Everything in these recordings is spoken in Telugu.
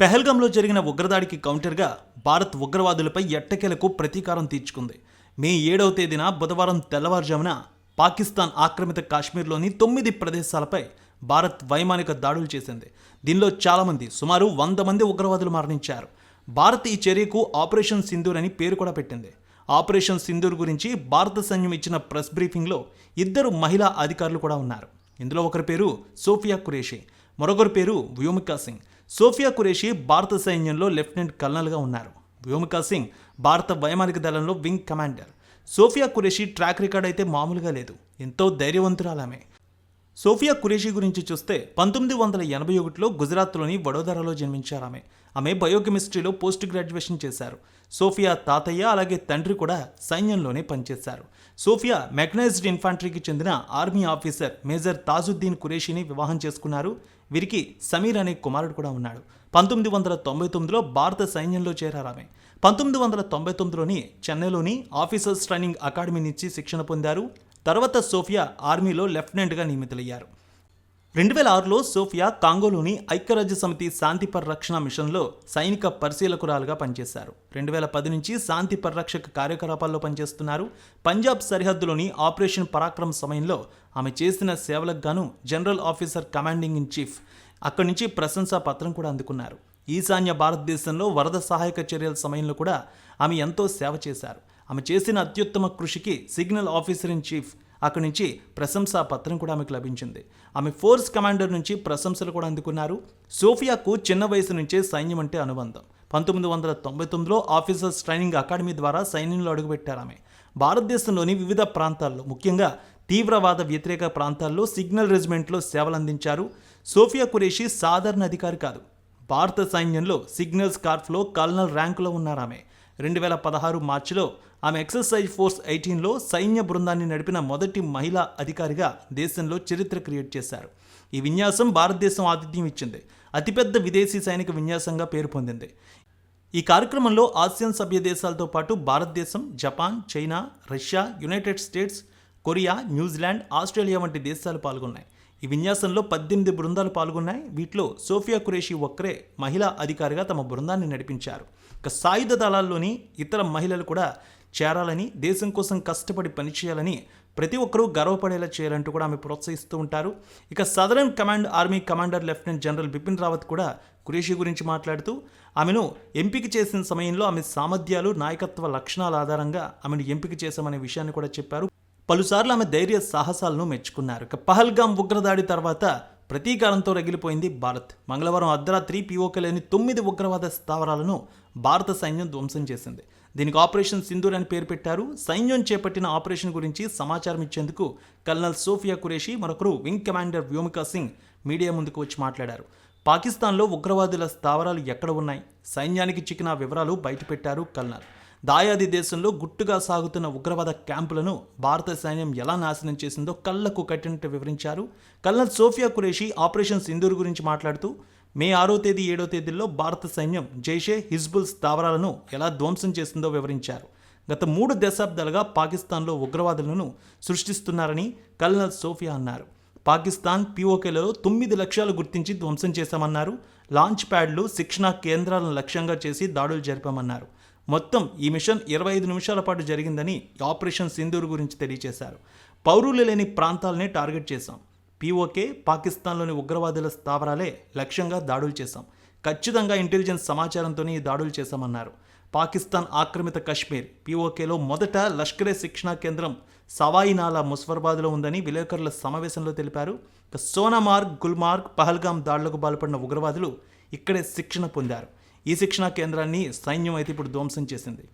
పెహల్గంలో జరిగిన ఉగ్రదాడికి కౌంటర్గా భారత్ ఉగ్రవాదులపై ఎట్టకేలకు ప్రతీకారం తీర్చుకుంది. మే ఏడవ తేదీన బుధవారం తెల్లవారుజామున పాకిస్తాన్ ఆక్రమిత కాశ్మీర్లోని తొమ్మిది ప్రదేశాలపై భారత్ వైమానిక దాడులు చేసింది. దీనిలో చాలామంది సుమారు వంద మంది ఉగ్రవాదులు మరణించారు. భారత్ ఈ చర్యకు ఆపరేషన్ సింధూర్ అని పేరు కూడా పెట్టింది. ఆపరేషన్ సింధూర్ గురించి భారత సైన్యం ఇచ్చిన ప్రెస్ బ్రీఫింగ్లో ఇద్దరు మహిళా అధికారులు కూడా ఉన్నారు. ఇందులో ఒకరి పేరు సోఫియా ఖురేషి మరొకరి పేరు వ్యోమికా సింగ్. సోఫియా కురేషి భారత సైన్యంలో లెఫ్టినెంట్ కల్నల్గా ఉన్నారు. వ్యోమికా సింగ్ భారత వైమానిక దళంలో wing commander. Sofiya Qureshi track record అయితే మామూలుగా లేదు. ఎంతో ధైర్యవంతురాలమే. సోఫియా ఖురేషీ గురించి చూస్తే పంతొమ్మిది వందల ఎనభై ఒకటిలో గుజరాత్లోని వడోదరాలో జన్మించారు ఆమె ఆమె బయోకెమిస్ట్రీలో పోస్ట్ గ్రాడ్యుయేషన్ చేశారు. సోఫియా తాతయ్య అలాగే తండ్రి కూడా సైన్యంలోనే పనిచేశారు. సోఫియా మెకనైజ్డ్ ఇన్ఫాంట్రీకి చెందిన ఆర్మీ ఆఫీసర్ మేజర్ తాజుద్దీన్ కురేషిని వివాహం చేసుకున్నారు. వీరికి సమీర్ అనే కుమారుడు కూడా ఉన్నాడు. పంతొమ్మిది వందల తొంభై తొమ్మిదిలో భారత సైన్యంలో చేరారామె పంతొమ్మిది వందల తొంభై తొమ్మిదిలోని చెన్నైలోని ఆఫీసర్స్ ట్రైనింగ్ అకాడమీ నుంచి శిక్షణ పొందారు. తర్వాత సోఫియా ఆర్మీలో లెఫ్టినెంట్గా నియమితులయ్యారు. రెండు వేల ఆరులో సోఫియా కాంగోలోని ఐక్యరాజ్య సమితి శాంతి పరిరక్షణ మిషన్లో సైనిక పరిశీలకురాలుగా పనిచేశారు. రెండు వేల పది నుంచి శాంతి పరిరక్షక కార్యకలాపాల్లో పనిచేస్తున్నారు. పంజాబ్ సరిహద్దులోని ఆపరేషన్ పరాక్రమ్ సమయంలో ఆమె చేసిన సేవలకు గాను general officer commanding in chief అక్కడి నుంచి ప్రశంసా పత్రం కూడా అందుకున్నారు. ఈశాన్య భారతదేశంలో వరద సహాయక చర్యల సమయంలో కూడా ఆమె ఎంతో సేవ చేశారు. ఆమె చేసిన అత్యుత్తమ కృషికి సిగ్నల్ ఆఫీసర్ ఇన్ చీఫ్ అక్కడి నుంచి ప్రశంసా పత్రం కూడా ఆమెకు లభించింది. ఆమె ఫోర్స్ కమాండర్ నుంచి ప్రశంసలు కూడా అందుకున్నారు. సోఫియాకు చిన్న వయసు నుంచే సైన్యం అంటే అనుబంధం. పంతొమ్మిది వందల తొంభై తొమ్మిదిలో ఆఫీసర్స్ ట్రైనింగ్ అకాడమీ ద్వారా సైన్యంలో అడుగుపెట్టారు ఆమె. భారతదేశంలోని వివిధ ప్రాంతాల్లో ముఖ్యంగా తీవ్రవాద వ్యతిరేక ప్రాంతాల్లో సిగ్నల్ రెజిమెంట్లో సేవలందించారు సోఫియా కురేషి సాధారణ అధికారి కాదు. భారత సైన్యంలో సిగ్నల్ స్కార్ఫ్లో కల్నల్ ర్యాంకులో ఉన్నారు ఆమె. రెండు వేల పదహారు మార్చిలో ఆమె ఎక్సర్సైజ్ ఫోర్స్ ఎయిటీన్లో సైన్య బృందాన్ని నడిపిన మొదటి మహిళా అధికారిగా దేశంలో చరిత్ర క్రియేట్ చేశారు. ఈ విన్యాసం భారతదేశం ఆతిథ్యం ఇచ్చింది. అతిపెద్ద విదేశీ సైనిక విన్యాసంగా పేరు పొందింది. ఈ కార్యక్రమంలో ఆసియన్ సభ్య దేశాలతో పాటు భారతదేశం Japan China Russia United States Korea New Zealand Australia వంటి దేశాలు పాల్గొన్నాయి. ఈ విన్యాసంలో పద్దెనిమిది బృందాలు పాల్గొన్నాయి. వీటిలో సోఫియా ఖురేషి ఒక్కరే మహిళా అధికారిగా తమ బృందాన్ని నడిపించారు. ఇక సాయుధ దళాల్లోని ఇతర మహిళలు కూడా చేరాలని దేశం కోసం కష్టపడి పనిచేయాలని ప్రతి ఒక్కరూ గర్వపడేలా చేయాలంటూ కూడా ఆమె ప్రోత్సహిస్తూ ఉంటారు. ఇక southern command army commander lieutenant general Bipin Rawat కూడా ఖురేషి గురించి మాట్లాడుతూ ఆమెను ఎంపిక చేసిన సమయంలో ఆమె సామర్థ్యాలు నాయకత్వ లక్షణాల ఆధారంగా ఆమెను ఎంపిక చేశామనే విషయాన్ని కూడా చెప్పారు. పలుసార్లు ఆమె ధైర్య సాహసాలను మెచ్చుకున్నారు. ఇక పహల్గాం ఉగ్రదాడి తర్వాత ప్రతీకారంతో రగిలిపోయింది భారత్. మంగళవారం అర్ధరాత్రి పీఓకే లేని తొమ్మిది ఉగ్రవాద స్థావరాలను భారత సైన్యం ధ్వంసం చేసింది. దీనికి ఆపరేషన్ సింధూర్ అని పేరు పెట్టారు. సైన్యం చేపట్టిన ఆపరేషన్ గురించి సమాచారం ఇచ్చేందుకు కల్నల్ సోఫియా కురేషి మరొకరు wing commander Vyomika Singh media ముందుకు వచ్చి మాట్లాడారు. పాకిస్తాన్లో ఉగ్రవాదుల స్థావరాలు ఎక్కడ ఉన్నాయి? సైన్యానికి చిక్కిన వివరాలు బయటపెట్టారు కల్నల్. దాయాది దేశంలో గుట్టుగా సాగుతున్న ఉగ్రవాద క్యాంపులను భారత సైన్యం ఎలా నాశనం చేసిందో కళ్ళకు కట్టినట్టు వివరించారు. కల్నల్ సోఫియా కురేషి ఆపరేషన్ సింధూర్ గురించి మాట్లాడుతూ మే ఆరో తేదీ ఏడో తేదీల్లో భారత సైన్యం జైషే హిజ్బుల్ స్థావరాలను ఎలా ధ్వంసం చేసిందో వివరించారు. గత మూడు దశాబ్దాలుగా పాకిస్తాన్లో ఉగ్రవాదులను సృష్టిస్తున్నారని కల్నల్ సోఫియా అన్నారు. పాకిస్తాన్ పీఓకేలలో తొమ్మిది లక్ష్యాలు గుర్తించి ధ్వంసం చేశామన్నారు. లాంచ్ ప్యాడ్లు శిక్షణా కేంద్రాలను లక్ష్యంగా చేసి దాడులు జరిపామన్నారు. మొత్తం ఈ మిషన్ ఇరవై ఐదు నిమిషాల పాటు జరిగిందని ఆపరేషన్ సింధూర్ గురించి తెలియజేశారు పౌరులు లేని ప్రాంతాలనే టార్గెట్ చేశాం. పీఓకే పాకిస్తాన్లోని ఉగ్రవాదుల స్థావరాలే లక్ష్యంగా దాడులు చేశాం. ఖచ్చితంగా ఇంటెలిజెన్స్ సమాచారంతోనే ఈ దాడులు చేశామన్నారు. పాకిస్తాన్ ఆక్రమిత కశ్మీర్ పీఓకేలో మొదట లష్కరే శిక్షణా కేంద్రం సవాయినాలా ముస్ఫర్బాద్లో ఉందని విలేకరుల సమావేశంలో తెలిపారు. సోనామార్గ్ గుల్మార్గ్ పహల్గాం దాడులకు పాల్పడిన ఉగ్రవాదులు ఇక్కడే శిక్షణ పొందారు. ఈ శిక్షణా కేంద్రాన్ని సైన్యం అయితే ఇప్పుడు ధ్వంసం చేసింది.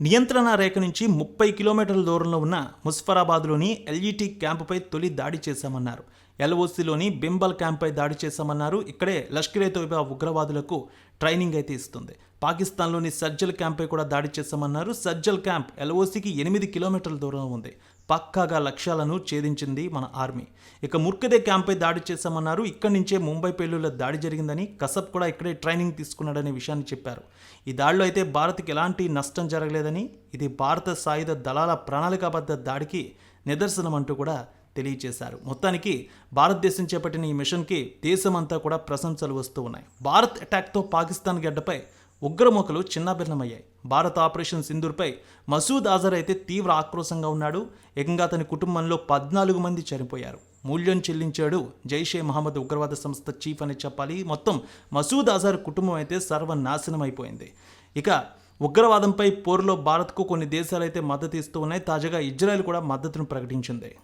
నియంత్రణ రేఖ నుంచి ముప్పై కిలోమీటర్ల దూరంలో ఉన్న ముస్ఫరాబాద్లోని ఎల్ఈటీ క్యాంపుపై తొలి దాడి చేశామన్నారు. ఎల్ఓసిలోని బింబల్ క్యాంప్పై దాడి చేశామన్నారు. ఇక్కడే లష్కరే తోయిబా ఉగ్రవాదులకు ట్రైనింగ్ అయితే ఇస్తుంది. పాకిస్తాన్లోని సజ్జల్ క్యాంప్పై కూడా దాడి చేశామన్నారు. సజ్జల్ క్యాంప్ ఎల్ఓసికి ఎనిమిది కిలోమీటర్ల దూరంలో ఉంది. పక్కాగా లక్ష్యాలను ఛేదించింది మన ఆర్మీ. ఇక ముర్కదే క్యాంప్పై దాడి చేశామన్నారు. ఇక్కడి నుంచే ముంబై పేలుళ్ళ దాడి జరిగిందని కసబ్ కూడా ఇక్కడే ట్రైనింగ్ తీసుకున్నాడనే విషయాన్ని చెప్పారు. ఈ దాడిలో అయితే భారత్కి ఎలాంటి నష్టం జరగలేదని ఇది భారత సాయుధ దళాల ప్రణాళికాబద్ధ దాడికి నిదర్శనం అంటూ కూడా తెలియజేశారు. మొత్తానికి భారతదేశం చేపట్టిన ఈ మిషన్కి దేశమంతా కూడా ప్రశంసలు వస్తూ ఉన్నాయి. భారత్ అటాక్తో పాకిస్తాన్ గడ్డపై ఉగ్రమూకలు చిన్నాభిన్నమయ్యాయి. భారత్ ఆపరేషన్ సింధూర్పై మసూద్ అజర్ అయితే తీవ్ర ఆక్రోశంగా ఉన్నాడు. ఏకంగా అతని కుటుంబంలో పద్నాలుగు మంది చనిపోయారు. మూల్యం చెల్లించాడు జైషే మహమ్మద్ ఉగ్రవాద సంస్థ చీఫ్ అని చెప్పాలి. మొత్తం మసూద్ అజర్ కుటుంబం అయితే సర్వనాశనం అయిపోయింది ఇక ఉగ్రవాదంపై పోరులో భారత్కు కొన్ని దేశాలైతే మద్దతు ఇస్తూ ఉన్నాయి. తాజాగా ఇజ్రాయెల్ కూడా మద్దతును ప్రకటించింది.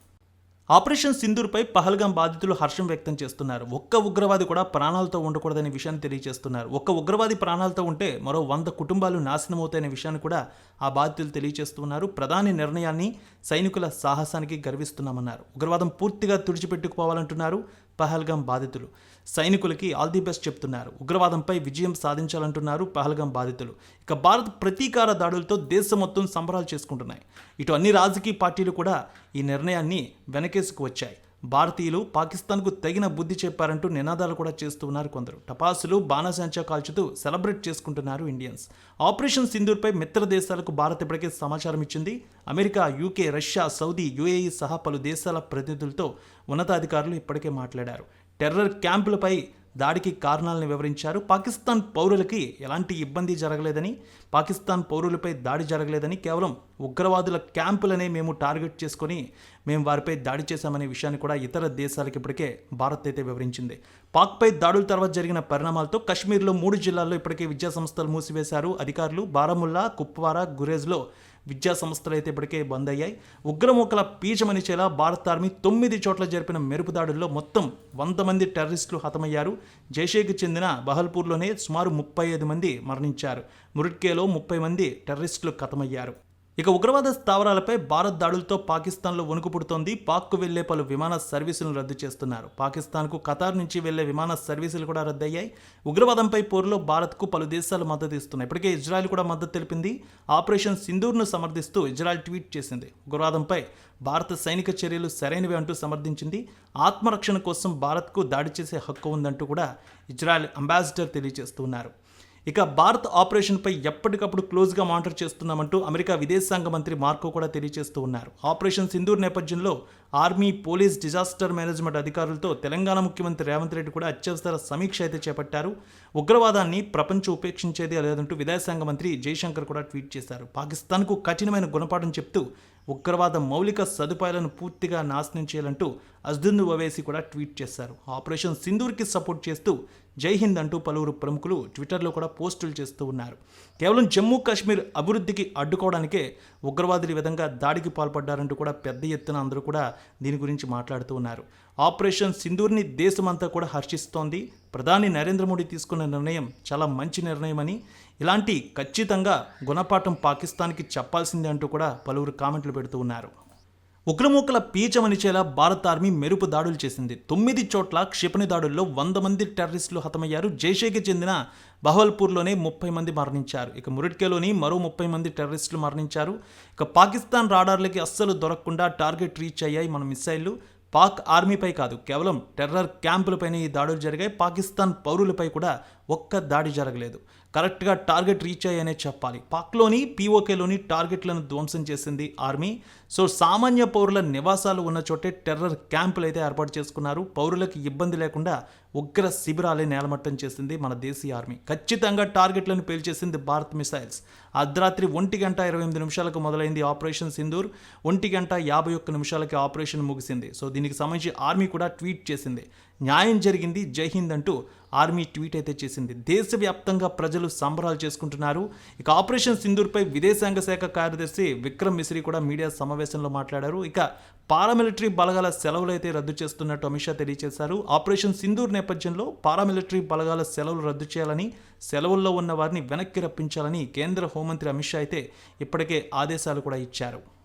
ఆపరేషన్ సింధూర్పై పహల్గాం బాధితులు హర్షం వ్యక్తం చేస్తున్నారు. ఒక్క ఉగ్రవాది కూడా ప్రాణాలతో ఉండకూడదనే విషయాన్ని తెలియజేస్తున్నారు. ఒక్క ఉగ్రవాది ప్రాణాలతో ఉంటే మరో వంద కుటుంబాలు నాశనమవుతాయనే విషయాన్ని కూడా ఆ బాధితులు తెలియజేస్తున్నారు. ప్రధాని నిర్ణయాన్ని సైనికుల సాహసానికి గర్విస్తున్నామన్నారు. ఉగ్రవాదం పూర్తిగా తుడిచిపెట్టుకుపోవాలంటున్నారు. పహల్గాం బాధితులు. సైనికులకి ఆల్ ది బెస్ట్ చెప్తున్నారు. ఉగ్రవాదంపై విజయం సాధించాలంటున్నారు పహల్గాం బాధితులు. ఇక భారత్ ప్రతీకార దాడులతో దేశం మొత్తం సంబరాలు చేసుకుంటున్నాయి. ఇటు అన్ని రాజకీయ పార్టీలు కూడా ఈ నిర్ణయాన్ని వెనకేసుకు వచ్చాయి. భారతీయులు పాకిస్తాన్కు తగిన బుద్ధి చెప్పారంటూ నినాదాలు కూడా చేస్తున్నారు కొందరు. టపాసులు బాణసంచా కాల్చుతూ సెలబ్రేట్ చేసుకుంటున్నారు ఇండియన్స్. ఆపరేషన్ సింధూర్పై మిత్ర దేశాలకు భారత్ ఇప్పటికే సమాచారం ఇచ్చింది. America UK Russia Saudi UAE సహా పలు దేశాల ప్రతినిధులతో ఉన్నతాధికారులు ఇప్పటికే మాట్లాడారు. టెర్రర్ క్యాంపులపై దాడికి కారణాలను వివరించారు. పాకిస్తాన్ పౌరులకి ఎలాంటి ఇబ్బంది జరగలేదని పాకిస్తాన్ పౌరులపై దాడి జరగలేదని కేవలం ఉగ్రవాదుల క్యాంపులనే మేము టార్గెట్ చేసుకొని మేము వారిపై దాడి చేశామనే విషయాన్ని కూడా ఇతర దేశాలకు ఇప్పటికే భారత్ అయితే వివరించింది. పాక్పై దాడుల తర్వాత జరిగిన పరిణామాలతో కశ్మీర్లో మూడు జిల్లాల్లో ఇప్పటికే విద్యా సంస్థలు మూసివేశారు. అధికారులు బారాముల్లా కుప్వారా గురేజ్లో విద్యా సంస్థలు అయితే ఇప్పటికే బంద్ అయ్యాయి. ఉగ్రమూకల పీచమనిచేలా భారత ఆర్మీ తొమ్మిది చోట్ల జరిపిన మెరుపు దాడుల్లో మొత్తం వంద మంది టెర్రరిస్టులు హతమయ్యారు. జైషేకి చెందిన బహల్పూర్లోనే సుమారు ముప్పై ఐదు మంది మరణించారు. మురిట్కేలో ముప్పై మంది టెర్రరిస్టులు హతమయ్యారు ఇక ఉగ్రవాద స్థావరాలపై భారత్ దాడులతో పాకిస్తాన్లో వణుకు పుడుతోంది. పాక్కు వెళ్ళే పలు విమాన సర్వీసులను రద్దు చేస్తున్నారు. పాకిస్తాన్కు ఖతార్ నుంచి వెళ్ళే విమాన సర్వీసులు కూడా రద్దయ్యాయి. ఉగ్రవాదంపై పోరులో భారత్కు పలు దేశాలు మద్దతు ఇస్తున్నాయి. ఇప్పటికే ఇజ్రాయెల్ కూడా మద్దతు తెలిపింది. ఆపరేషన్ సింధూర్ను సమర్థిస్తూ ఇజ్రాయెల్ ట్వీట్ చేసింది. ఉగ్రవాదంపై భారత సైనిక చర్యలు సరైనవి అంటూ సమర్థించింది. ఆత్మరక్షణ కోసం భారత్కు దాడి చేసే హక్కు ఉందంటూ కూడా ఇజ్రాయెల్ అంబాసిడర్ తెలియజేస్తున్నారు. ఇక భారత్ ఆపరేషన్పై ఎప్పటికప్పుడు క్లోజ్గా మానిటర్ చేస్తున్నామంటూ అమెరికా విదేశాంగ మంత్రి మార్కో కూడా తెలియజేస్తూ ఉన్నారు. ఆపరేషన్ సింధూర్ నేపథ్యంలో ఆర్మీ పోలీస్ డిజాస్టర్ మేనేజ్మెంట్ అధికారులతో తెలంగాణ ముఖ్యమంత్రి రేవంత్ రెడ్డి కూడా అత్యవసర సమీక్ష అయితే చేపట్టారు. ఉగ్రవాదాన్ని ప్రపంచం ఉపేక్షించేది లేదంటూ విదేశాంగ మంత్రి జైశంకర్ కూడా ట్వీట్ చేశారు. పాకిస్తాన్కు కఠినమైన గుణపాఠం చెప్తూ ఉగ్రవాద మౌలిక సదుపాయాలను పూర్తిగా నాశనం చేయాలంటూ అజ్దున్ ఒవేసి కూడా ట్వీట్ చేశారు. ఆపరేషన్ సింధూర్కి సపోర్ట్ చేస్తూ జై హింద్ అంటూ పలువురు ప్రముఖులు ట్విట్టర్లో కూడా పోస్టులు చేస్తూ ఉన్నారు. కేవలం జమ్మూ కాశ్మీర్ అభివృద్ధికి అడ్డుకోవడానికే ఉగ్రవాదులు ఈ విధంగా దాడికి పాల్పడ్డారంటూ కూడా పెద్ద ఎత్తున అందరూ కూడా దీని గురించి మాట్లాడుతూ ఉన్నారు. ఆపరేషన్ సింధూర్ని దేశమంతా కూడా హర్షిస్తోంది. ప్రధాని నరేంద్ర మోడీ తీసుకున్న నిర్ణయం చాలా మంచి నిర్ణయమని ఇలాంటి ఖచ్చితంగా గుణపాఠం పాకిస్తాన్కి చెప్పాల్సిందే అంటూ కూడా పలువురు కామెంట్లు పెడుతూ ఉన్నారు. ఉగ్రమూకల పీచమనిచేలా భారత ఆర్మీ మెరుపు దాడులు చేసింది. తొమ్మిది చోట్ల క్షిపణి దాడుల్లో వంద మంది టెర్రరిస్టులు హతమయ్యారు. జైషేకి చెందిన బహవల్పూర్లోనే ముప్పై మంది మరణించారు. ఇక మురిట్కేలోని మరో ముప్పై మంది టెర్రరిస్టులు మరణించారు. ఇక పాకిస్తాన్ రాడార్లకి అస్సలు దొరకకుండా టార్గెట్ రీచ్ అయ్యాయి మన మిసైళ్ళు పాక్ ఆర్మీపై కాదు కేవలం టెర్రర్ క్యాంపులపైనే ఈ దాడులు జరిగాయి. పాకిస్తాన్ పౌరులపై కూడా ఒక్క దాడి జరగలేదు. కరెక్ట్గా టార్గెట్ రీచ్ అయ్యాయనే చెప్పాలి. పాక్లోని పీఓకేలోని టార్గెట్లను ధ్వంసం చేసింది ఆర్మీ. సో సామాన్య పౌరుల నివాసాలు ఉన్న చోటే టెర్రర్ క్యాంపులు అయితే ఏర్పాటు చేసుకున్నారు. పౌరులకు ఇబ్బంది లేకుండా ఉగ్ర శిబిరాలే నేలమట్టం చేసింది మన దేశీయ ఆర్మీ. ఖచ్చితంగా టార్గెట్లను పేల్చేసింది భారత్ మిసైల్స్. అర్ధరాత్రి ఒంటి గంట ఇరవై ఎనిమిది నిమిషాలకు మొదలైంది ఆపరేషన్ సింధూర్. ఒంటి గంట యాభై ఒక్క నిమిషాలకి ఆపరేషన్ ముగిసింది. సో దీనికి సంబంధించి ఆర్మీ కూడా ట్వీట్ చేసింది. న్యాయం జరిగింది జై హింద్ అంటూ ఆర్మీ ట్వీట్ అయితే చేసింది. దేశవ్యాప్తంగా ప్రజలు సంబరాలు చేసుకుంటున్నారు. ఇక ఆపరేషన్ సింధూర్పై విదేశాంగ శాఖ కార్యదర్శి విక్రమ్ మిశ్రీ కూడా మీడియా సమావేశంలో మాట్లాడారు. ఇక పారామిలిటరీ బలగాల సెలవులు అయితే రద్దు చేస్తున్నట్టు అమిత్ షా తెలియజేశారు. ఆపరేషన్ సింధూర్ నేపథ్యంలో పారామిలిటరీ బలగాల సెలవులు రద్దు చేయాలని సెలవుల్లో ఉన్న వారిని వెనక్కి రప్పించాలని కేంద్ర హోంమంత్రి అమిత్ షా అయితే ఇప్పటికే ఆదేశాలు కూడా ఇచ్చారు.